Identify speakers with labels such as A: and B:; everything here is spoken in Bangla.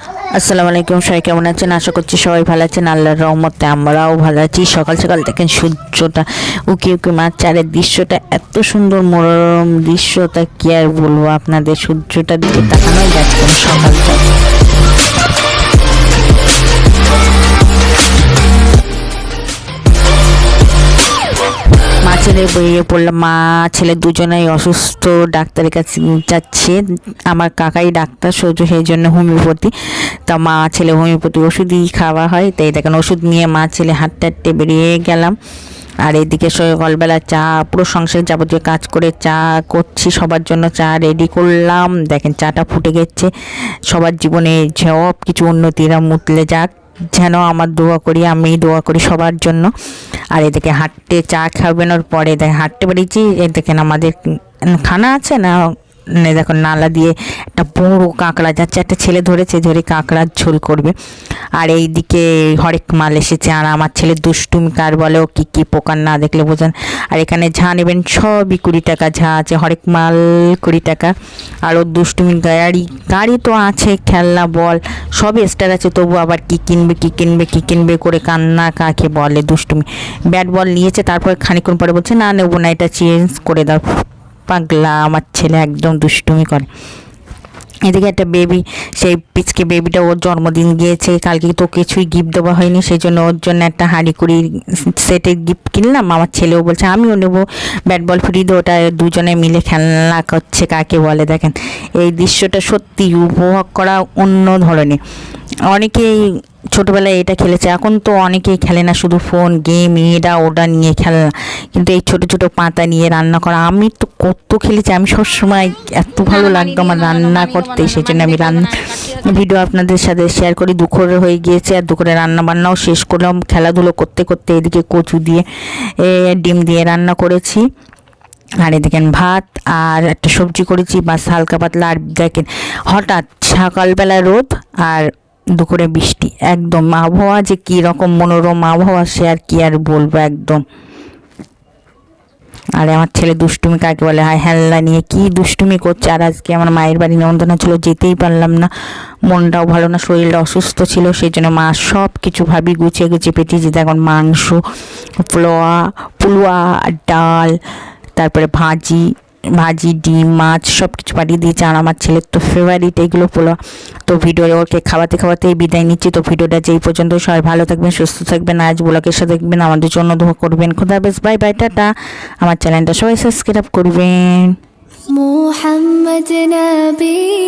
A: আসসালামু আলাইকুম, সবাই কেমন আছেন? আশা করছি সবাই ভালো আছেন। আল্লাহর রহমতে আমরাও ভালো আছি। সকাল সকাল দেখেন সূর্যটা, উকি উকি মারচারের দৃশ্যটা এত সুন্দর, মনোরম দৃশ্যটা কি আর বলব আপনাদের? সূর্যটা দিকে তাকানোই যাচ্ছে না বেরিয়ে পড়লাম, মা, ছেলে দুজনেই অসুস্থ, ডাক্তারের কাছে যাচ্ছে। আমার কাকাই ডাক্তার সহ্য সেই জন্য হোমিওপ্যাথি। তা মা, ছেলে হোমিওপ্যাথি ওষুধই খাওয়া হয়। তাই দেখেন, ওষুধ নিয়ে মা, ছেলে হাঁটতে হাঁটতে বেরিয়ে গেলাম। আর এদিকে সকালবেলা চা, পুরো সংসার যাবতীয় কাজ করে চা করছি, সবার জন্য চা রেডি করলাম। দেখেন, চাটা ফুটে গেছে। সবার জীবনে সব কিছু উন্নতিরা মুতলে যাক। যেন আমার দোয়া করি আমি দোয়া করি সবার জন্য। আর এদিকে হাঁটতে চা খাবেন ওর পরে দেখে হাঁটতে বেরিয়েছি এ দেখেন আমাদের খানা আছে নে দেখো নালা দিয়ে একটা বড় কাঁকড়া যাচ্ছে, একটা ছেলে ধরেছে, ধরে কাঁকড়ার ঝোল করবে। আর এই দিকে হরেক মাল এসেছে, আর আমার ছেলে দুষ্টুমি কার বলে, ও কী কী পোকার না দেখলে বোঝেন। আর এখানে ঝা নেবেন, সবই কুড়ি টাকা ঝা আছে, হরেক মাল কুড়ি টাকা। আর ওর দুষ্টুমি গাড়ি গাড়ি তো আছে, খেলনা, বল, সব স্টার আছে, তবু আবার কি কিনবে কি কিনবে কি কিনবে করে কান্না কাকে বলে দুষ্টুমি। ব্যাট বল নিয়েছে, তারপর খানিক্ষণ পরে বলছে, না, নেব না, এটা চেঞ্জ করে দাও। পাগলা, আমার ছেলে একদম দুষ্টুমি করে। এদিকে একটা বেবি সেই পিচকে বেবিটা ওর জন্মদিন গিয়েছে, কালকে তো কিছুই গিফট দেওয়া হয়নি সেই জন্য ওর জন্য একটা হাঁড়ি কুড়ি সেটের গিফট কিনলাম। আমার ছেলেও বলছে, আমিও নেব। ব্যাট বল ফ্রি দিয়ে ওটা দুজনে মিলে খেলনা করছে, কাকে বলে দেখেন। এই দৃশ্যটা সত্যি উপভোগ করা অন্য ধরনের। অনেকেই ছোটোবেলায় এটা খেলেছে, এখন তো অনেকেই খেলে না, শুধু ফোন গেম এটা ওটা নিয়ে খেলে না কিন্তু এই ছোটো ছোটো পাতা নিয়ে রান্না করা, আমি তো কত খেলেছি আমি সবসময় এত ভালো লাগতো আমার রান্না করতে সেই জন্য আমি রান্না ভিডিও আপনাদের সাথে শেয়ার করি দুপুরে হয়ে গিয়েছে আর দুপুরে রান্না বান্নাও শেষ করলাম খেলাধুলো করতে করতে এদিকে কচু দিয়ে ডিম দিয়ে রান্না করেছি। আর এদিকে ভাত আর একটা সবজি করেছি বাস হালকা পাতলা আর দেখেন হঠাৎ সকালবেলা রোদ আর দুপুরে বৃষ্টি একদম আবহাওয়া যে কী রকম মনোরম আবহাওয়া সে আর কি আর বলব একদম। আর আমার ছেলে দুষ্টুমি কাকে বলে? হায় হেল্লা নিয়ে কি দুষ্টুমি করছে? আর আজকে আমার মায়ের বাড়ি নন্দনা ছিল, যেতেই পারলাম না। মনটাও ভালো না, শরীরটা অসুস্থ ছিল সেই জন্য মা সব কিছু ভাবি গুছিয়ে গুছিয়ে পেটিয়েছি এখন মাংস, পোলোয়া, পুলুয়া ডাল, তারপরে ভাজি ভাজি, ডিম, মাছ সব কিছু পাঠিয়ে দিয়েছে। আর আমার ছেলের তো ফেভারিট এইগুলো পোলা তো ভিডিও ওকে খাওয়াতে খাওয়াতেই বিদায় নিচ্ছি। তো ভিডিওটা যেই পর্যন্ত, সবাই ভালো থাকবেন, সুস্থ থাকবেন। আজ ব্লগের সাথে দেখবেন আমাদের জন্য দোয়া করবেন। খোদা বেশ বাই বাই, টাটা। আমার চ্যানেলটা সবাই সাবস্ক্রাইব করবেন।
B: মোহাম্মদ নবী।